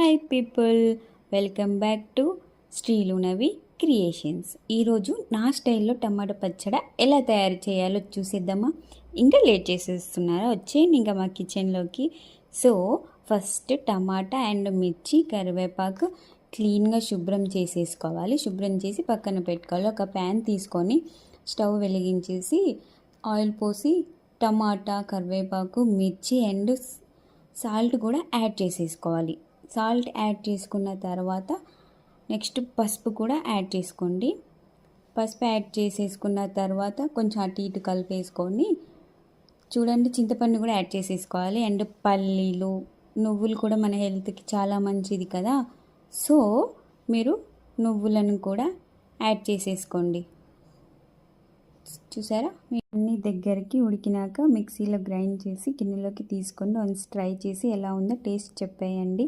Hi people welcome back to శ్రీలునవి creations ఈరోజు నా స్టైల్లో టమాటా పచ్చడి ఎలా తయారు చేయాలో చూసేద్దామా? ఇంకా లేట్ చేసేస్తున్నారా? వచ్చేయండి ఇంకా మా కిచెన్లోకి సో ఫస్ట్ టమాటా అండ్ మిర్చి కరివేపాకు క్లీన్గా శుభ్రం చేసేసుకోవాలి. శుభ్రం చేసి పక్కన పెట్టుకోవాలి. ఒక ప్యాన్ తీసుకొని స్టవ్ వెలిగించేసి ఆయిల్ పోసి టమాటా కరివేపాకు మిర్చి అండ్ సాల్ట్ కూడా యాడ్ చేసేసుకోవాలి. సాల్ట్ యాడ్ చేసుకున్న తర్వాత నెక్స్ట్ పసుపు కూడా యాడ్ చేసుకోండి. పసుపు యాడ్ చేసేసుకున్న తర్వాత కొంచెం అటు ఇటు కలిపేసుకొని చూడండి చింతపండు కూడా యాడ్ చేసేసుకోవాలి. అండ్ పల్లీలు నువ్వులు కూడా మన హెల్త్కి చాలా మంచిది కదా. సో మీరు నువ్వులను కూడా యాడ్ చేసేసుకోండి. చూసారా? మీ అన్ని దగ్గరికి ఉడికినాక మిక్సీలో గ్రైండ్ చేసి గిన్నెలోకి తీసుకొని వన్స్ ట్రై చేసి ఎలా ఉందో టేస్ట్ చెప్పేయండి.